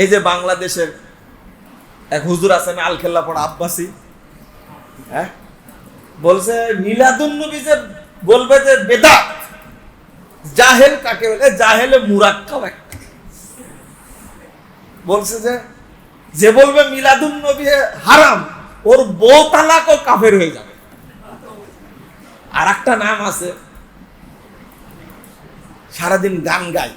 এই যে বাংলাদেশের এক হুজুর আছেন আলখেল্লা পড়া আব্বাসি। হ্যাঁ? বলছে, মিলাদুন নবী যে বলবে যে বেদাত, জাহেল কাকে বলে? জাহেলে মুরাক্কাব বলছে যে যে বলবে মিলাদুন নবী হারাম, ওর বউ ও কাফের হয়ে যাবে। আর একটা নাম আছে, সারাদিন গান গায়।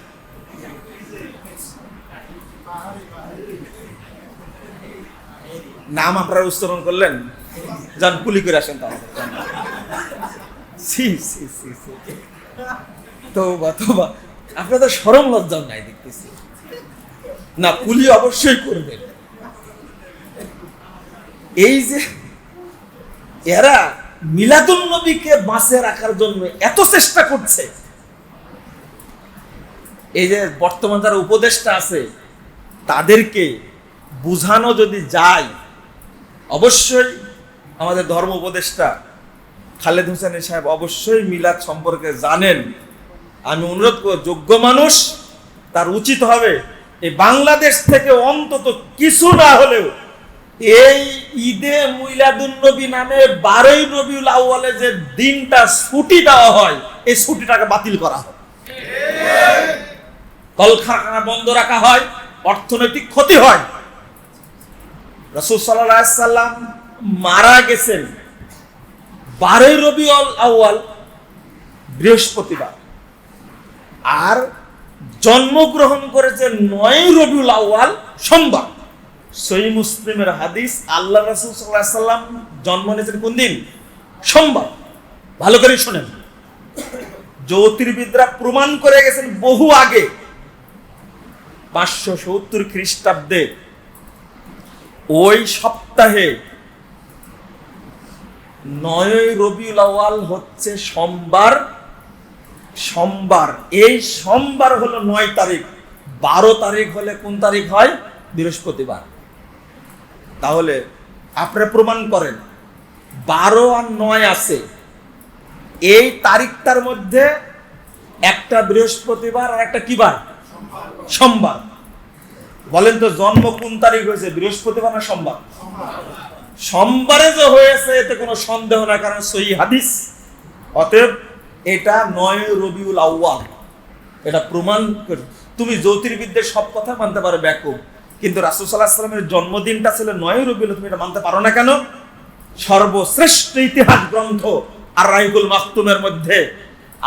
নাম আপনারা উচ্চারণ করলেন? যান, কুলি করে আসেন সি তোবা তোবা আপনাদের সরম লজ্জাও নাই দেখতেছি। না, কুলি অবশ্যই করবেন। এই যে এরা মিলাদুল নবীকে বাঁচে রাখার জন্য এত চেষ্টা করছে। এই যে বর্তমান যারা উপদেষ্টা আছে, তাদেরকে বুঝানো যদি যায় অবশ্যই আমাদের ধর্ম উপদেষ্টা খালেদ হোসেন সাহেব অবশ্যই মিলাদ সম্পর্কে জানেন। আমি অনুরোধ করব, যোগ্য মানুষ তার উচিত হবে এই বাংলাদেশ থেকে অন্তত কিছু না হলেও এই ঈদে মুইলাদুন্নবী নামে বারোই রবিউল আউ্বালে যে দিনটা ছুটি দেওয়া হয়, এই ছুটিটাকে বাতিল করা হয়। কলকারখানা বন্ধ রাখা হয়, অর্থনৈতিক ক্ষতি হয়। রসুল সাল্লাম মারা গেছেন বারোই রবি আউয়াল, বৃহস্পতিবার। আর জন্মগ্রহণ করেছে নয় রবিউল আউয়াল, সোমবার। সই মুসলিমের হাদিস, আল্লাহ রসুল সাল্লাহ সাল্লাম জন্ম নিয়েছেন কোন দিন? সোমবার। ভালো করে শোনেন। জ্যোতির্বিদরা প্রমাণ করে গেছেন বহু আগে। পাঁচশো সত্তর খ্রিস্টাব্দে ওই সপ্তাহে নয় রবিউল আওয়াল হচ্ছে সোমবার। সোমবার, এই সোমবার হলো নয় তারিখ। বারো তারিখ হলে কোন তারিখ হয়? বৃহস্পতিবার। তাহলে আপনারা প্রমাণ করেন, বারো আর নয় আছে। এই তারিখটার মধ্যে একটা বৃহস্পতিবার আর একটা কি বার সোমবার। বলেন তো, জন্ম কোন তারিখ হয়েছে? বৃহস্পতিবার না সোমবার। সোমবারে যে হয়েছে, এতে কোনো সন্দেহ না কারণ সই হাদিস। অতএব এটা নয় রবিউল আউয়াল। এটা প্রমাণ তুমি জ্যোতির্বিদ্যের সব কথা মানতে পারো ব্যাকুব কিন্তু রাসুল সাল্লাহ সাল্লামের জন্মদিনটা ছিল নয় রবিউল, তুমি এটা মানতে পারো না কেন? সর্বশ্রেষ্ঠ ইতিহাস গ্রন্থ আর রাহিকুল মাকতুমের মধ্যে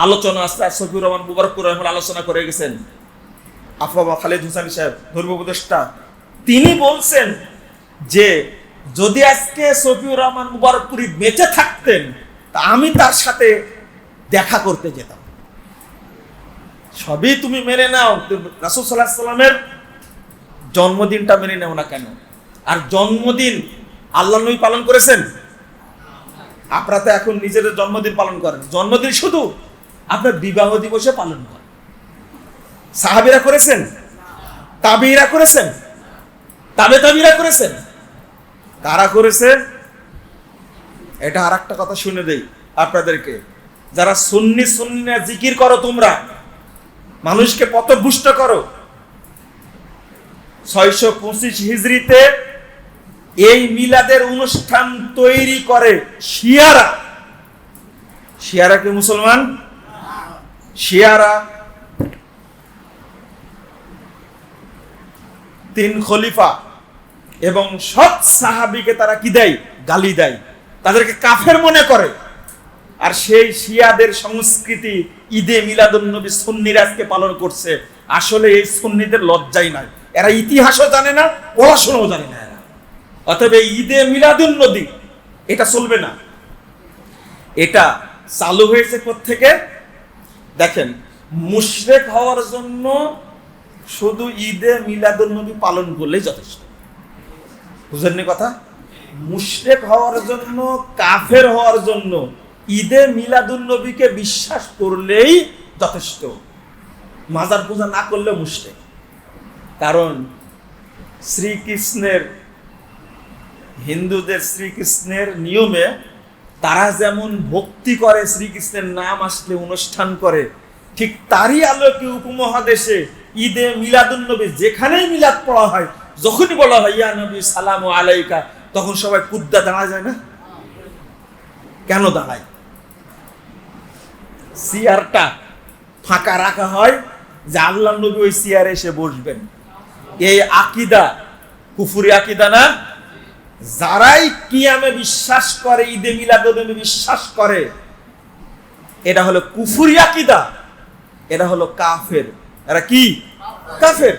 আলোচনা আছে। আর রহমান মুবারকুর রহমান আলোচনা করে গেছেন। আফবাবা খালিদ হুসানি সাহেব, ধর্ম উপদেষ্টা, তিনি বলছেন যে যদি আজকে সফিউর রহমান মুবারকপুরি বেঁচে থাকতেন, তা আমি তার সাথে দেখা করতে যেতাম। সবই তুমি মেনে নাও রাসুল সাল্লাহ সাল্লামের জন্মদিনটা মেনে নেও না কেন? আর জন্মদিন আল্লাহ নবী পালন করেছেন? আপনারা তো এখন নিজেদের জন্মদিন পালন করেন। জন্মদিন শুধু আপনার বিবাহ দিবসে পালন করেন। সাহাবিরা করেছেন? তাবিরা করেছেন? তাবে তাবিরা করেছেন? কারা করেছে? এটা আর একটা কথা শুনে দেই আপনাদেরকে। যারা সুন্নি সুন্নি জিকির করো তোমরা, মানুষকে পথভুষ্ট করো। ছয়শো পঁচিশ হিজড়িতে এই মিলাদের অনুষ্ঠান তৈরি করে শিয়ারা। শিয়ারা কি মুসলমান? শিয়ারা। তিন খলিফা এবং সব সাহাবিকে তারা কি দেয়? গালি দেয়। তাদেরকে কাফের মনে করে। আর সেই শিয়াদের সংস্কৃতি ঈদে মিলাদুন্নবী সুন্নিরা আজকে পালন করছে। আসলে এই সুন্নিদের লজ্জাই নাই এরা ইতিহাসও জানে না, পড়াশোনাও জানে না এরা। অতএব এই ঈদে মিলাদুন্নবী, এটা চলবে না। এটা চালু হয়েছে থেকে দেখেন, মুশরেক হওয়ার জন্য শুধু ঈদে মিলাদুন্নবী পালন করলেই যথেষ্ট। বুঝেননি কথা? মুশরেক হওয়ার জন্য, কাফের হওয়ার জন্য ঈদে মিলাদুন্নবীকে বিশ্বাস করলেই যথেষ্ট। মাজার পূজা না করলে মুশরেক। কারণ শ্রীকৃষ্ণের, হিন্দুদের শ্রীকৃষ্ণের নিয়মে তারা যেমন ভক্তি করে শ্রীকৃষ্ণের নাম আসলে অনুষ্ঠান করে, ঠিক তারই আলোকে উপমহাদেশে ঈদে মিলাদুন নবী যেখানেই মিলাদ পড়া হয়, যখনই বলা হয়, ইয়া নবী, সালাম ও আলাইকা, তখন সবাই কুদ্দা দাঁড়া যায় না? কেন দাঁড়ায়? চেয়ারটা ফাঁকা রাখা হয় যে আল্লাহ নবী ওই চেয়ারে এসে বসবেন। এই আকিদা কুফুরি আকিদা না? যারাই কিয়ামে বিশ্বাস করে, ঈদে মিলাদুনবী বিশ্বাস করে, এটা হলো কুফুরি আকিদা, এটা হলো কাফের। এরা কি? কাফের।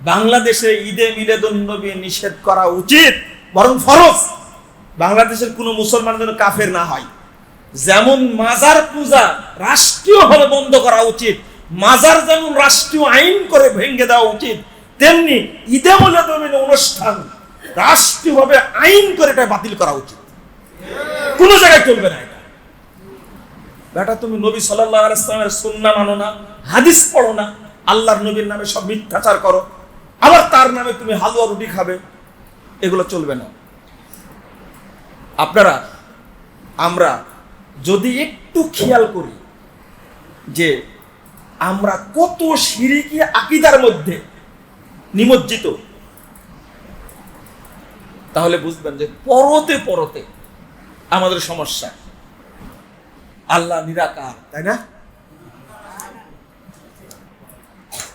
বাংলাদেশে ঈদে মিলাদুনবী নিষেধ করা উচিত, বরং ফরজ। বাংলাদেশের কোনো মুসলমান যেন কাফের না হয়। যেমন মাজার পূজা রাষ্ট্রীয়ভাবে বন্ধ করা উচিত, মাজার যেমন রাষ্ট্রীয় আইন করে ভেঙে দেওয়া উচিত, তেমনি ঈদে মিলাদুনবীর অনুষ্ঠান রাষ্ট্রীয়ভাবে আইন করে এটা বাতিল করা উচিত। কোনো জায়গায় চলবে না এটা। বেটা, তুমি নবী সাল্লাহ আলাইসলামের সুন্না মানো না, হাদিস পড়ো না। আল্লাহর নবীর নামে সব মিথ্যাচার করো। আবার তার নামে তুমি হালুয়া রুটি খাবে। এগুলো চলবে না। আপনারা, আমরা যদি একটু খেয়াল করি যে আমরা কত সিরিকি আকিদার মধ্যে নিমজ্জিত, তাহলে বুঝবেন যে পরতে পরতে আমাদের সমস্যা। আল্লাহ নিরাকার, তাই না?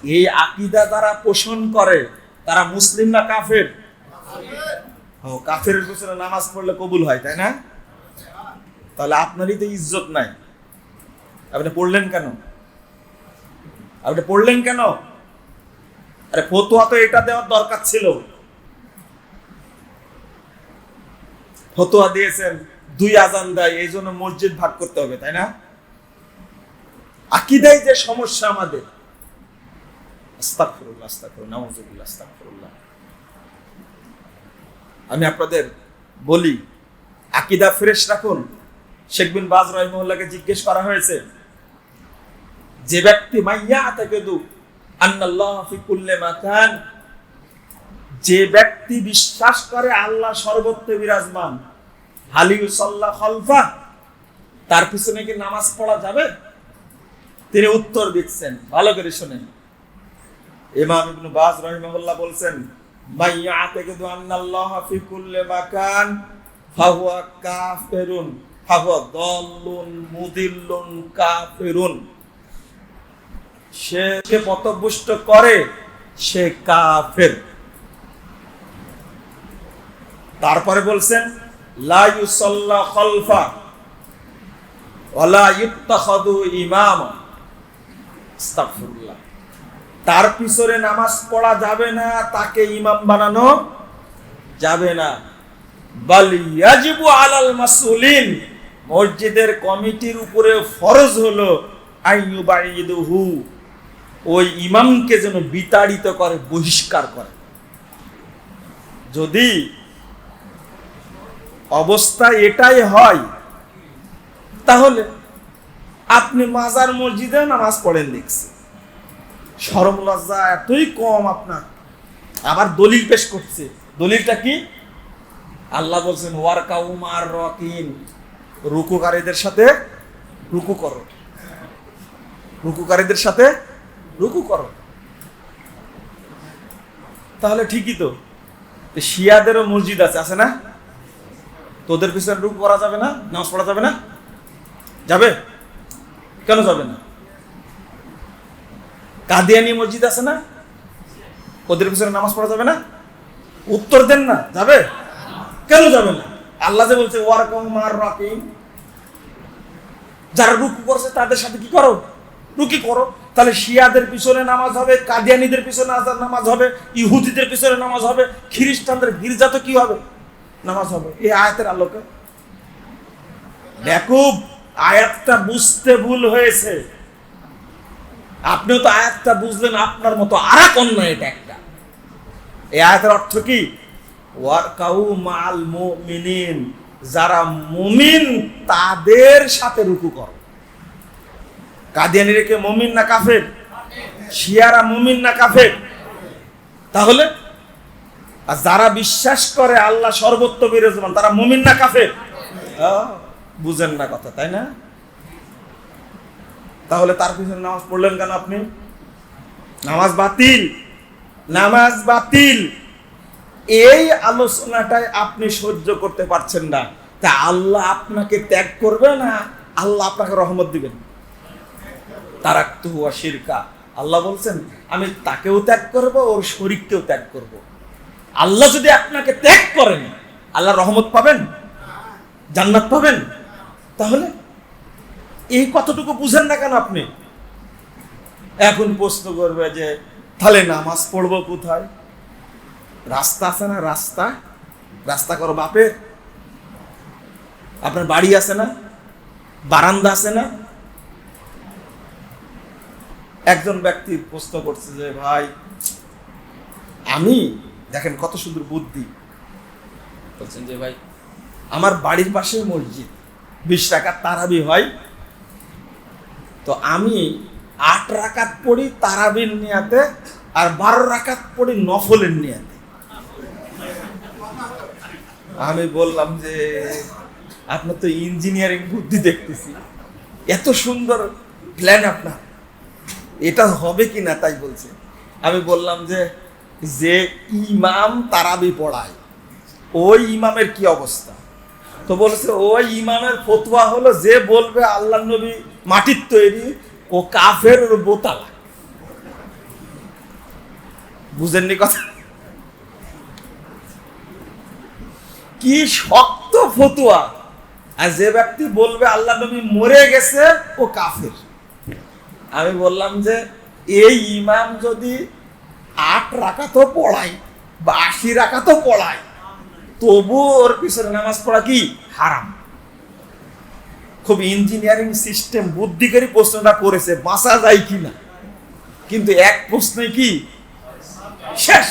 এই আকিদা তারা পোষণ করে, তারা মুসলিম না কাফের? কাফের পেছনে নামাজ পড়লে কবুল হয়, তাই না? তাহলে আপনারই তো ইজ্জত নাই। আপনি পড়লেন কেন? আপনি পড়লেন কেন? আরে, ফতুয়া তো এটা দেওয়ার দরকার ছিল। ফতোয়া দিয়েছেন, দুই আজান দেয়, এই জন্য মসজিদ ভাগ করতে হবে, তাই না? আকিদাই যে সমস্যা আমাদের। আমি আপনাদের বলি, আকিদা ফ্রেশ রাখুন। শেখ বিন বাজ রহিমউল্লাহকে জিজ্ঞেস করা হয়েছে, যে ব্যক্তি মাইয়া থেকে দু যে ব্যক্তি বিশ্বাস করে আল্লাহ সর্বত্র বিরাজমান হালিউসাল্লাহ খলফা, তার পিছনে কি নামাজ পড়া যাবে? তিনি উত্তর দিচ্ছেন, ভালো করে শুনেন। ইমাম ইবনু রহিমাহুল্লাহ বলছেন মাকান মুদিল্লুন সে কে পথভ্রষ্ট করে, সে কাফের। তারপরে বলছেন, লা ইউসাল্লা খলফা ওয়ালা ইত্তাখাদু ইমাম। আস্তাগফিরুল্লাহ। তার পিছনে নামাজ পড়া যাবে না, তাকে ইমাম বানানো যাবে না। বাল ইয়াজিবু আলাল মাসউলিন, মসজিদের কমিটির উপরে ফরজ হলো আইয়ুবাইদুহু ওই ইমামকে যেন বিতাড়িত করে, বহিষ্কার করে। যদি অবস্থা এটাই হয়, তাহলে আপনি মাজার মসজিদে নামাজ পড়েন দেখছি। সরম লজ্জা এতই কম আপনার। আবার দলিল পেশ করছে। দলিলটা কি? আল্লাহ বলছেন ওয়ার কাউমার রকিন রুকুকারীদের সাথে রুকু করো। রুকুকারীদের সাথে রুকু করো। তাহলে ঠিকই তো শিয়াদেরও মসজিদ আছে আছে না? তোদের পিছনে রুকু করা যাবে না? নামাজ পড়া যাবে না? যাবে? কেন যাবে না? কাদিয়ানি মসজিদ আছে না? ওদের পিছনে নামাজ পড়া যাবে না? উত্তর দেন না, যাবে? কেন যাবে না? আল্লাহ যে বলছে যারা রুকু করছে, তাদের সাথে কি করো? রুকি করো। তাহলে শিয়াদের পিছনে নামাজ হবে, কাদিয়ানিদের পিছনে আজার নামাজ হবে, ইহুদিদের পিছনে নামাজ হবে, খ্রিস্টানদের গির্জাতে কি হবে? নামাজ হবে। এই আয়াতের আলোকে। বেকুব আয়াতটা বুঝতে ভুল হয়েছে। আপনিও তো আয়াতটা বুঝলেন, আপনার মতো আর এক অন্যায় এটা একটা। এই আয়াতের অর্থ কি? ওয়ারকাউ মাল মুমিনিন, যারা মুমিন তাদের সাথে রুকু করো। কাদিয়ানিরা কে মুমিন না কাফের? শিয়ারা মুমিন না কাফের? তাহলে? আর যারা বিশ্বাস করে আল্লাহ সর্বত্র বিরাজমান, তারা মুমিন না কাফের? বুঝেন না কথা, তাই না? তাহলে তার পিছনে নামাজ পড়লেন কেন আপনি? নামাজ বাতিল নামাজ বাতিল। এই আলোচনাটাই আপনি সহ্য করতে পারছেন না। তা আল্লাহ আপনাকে ত্যাগ করবে না আল্লাহ আপনাকে রহমত দিবেন তারাক্তু হুয়া শিরকা। আল্লাহ বলছেন, আমি তাকেও ত্যাগ করব, ওর শরীরকেও ত্যাগ করব। আল্লাহ যদি আপনাকে ত্যাগ করেন, আল্লাহ রহমত পাবেন? জান্নাত পাবেন? তাহলে এই কতটুকু বুঝেন না কেন আপনি? এখন প্রশ্ন করবে যে, তাহলে নামাজ পড়ব কোথায়? রাস্তা আছে না রাস্তা? রাস্তা করো বাপের। আপনার বাড়ি আছে না? বারান্দা আছে না? একজন ব্যক্তি প্রশ্ন করছে যে, ভাই, আমি, দেখেন কত সুন্দর বুদ্ধি। বলছেন যে, ভাই, আমার বাড়ির পাশে মসজিদ। বিশ টাকা তারাবি হয়। তো আমি আট রাকাত পড়ি তারাবির নিয়াতে আর বারো রাকাত পড়ি নফলের নিয়াতে। আমি বললাম যে আপনার তো ইঞ্জিনিয়ারিং বুদ্ধি দেখতেছি। এত সুন্দর প্ল্যান আপনার। এটা হবে কি না তাই বলছে। আমি বললাম যে যে ইমাম তারাবি পড়ায়, ওই ইমামের কি অবস্থা? তো বলছে ওই ইমামের ফতুয়া হলো যে বলবে আল্লাহ নবী, মাটির তৈরি, ও কাফের বোতালা। বুঝেননি কথা? কি শক্ত ফতুয়া। আর যে ব্যক্তি বলবে আল্লাহ নবী মরে গেছে, ও কাফের। আমি বললাম যে, এই ইমাম যদি আট রাখা তো পড়ায় বা আশি রাখা তো পড়ায় তবু ওর পিছনে নামাজ পড়া কি? হারাম। খুব ইঞ্জিনিয়ারিং সিস্টেম বুদ্ধি প্রশ্নটা করেছে, বাঁচা যায় কি না কিন্তু এক প্রশ্নে কি? শেষ।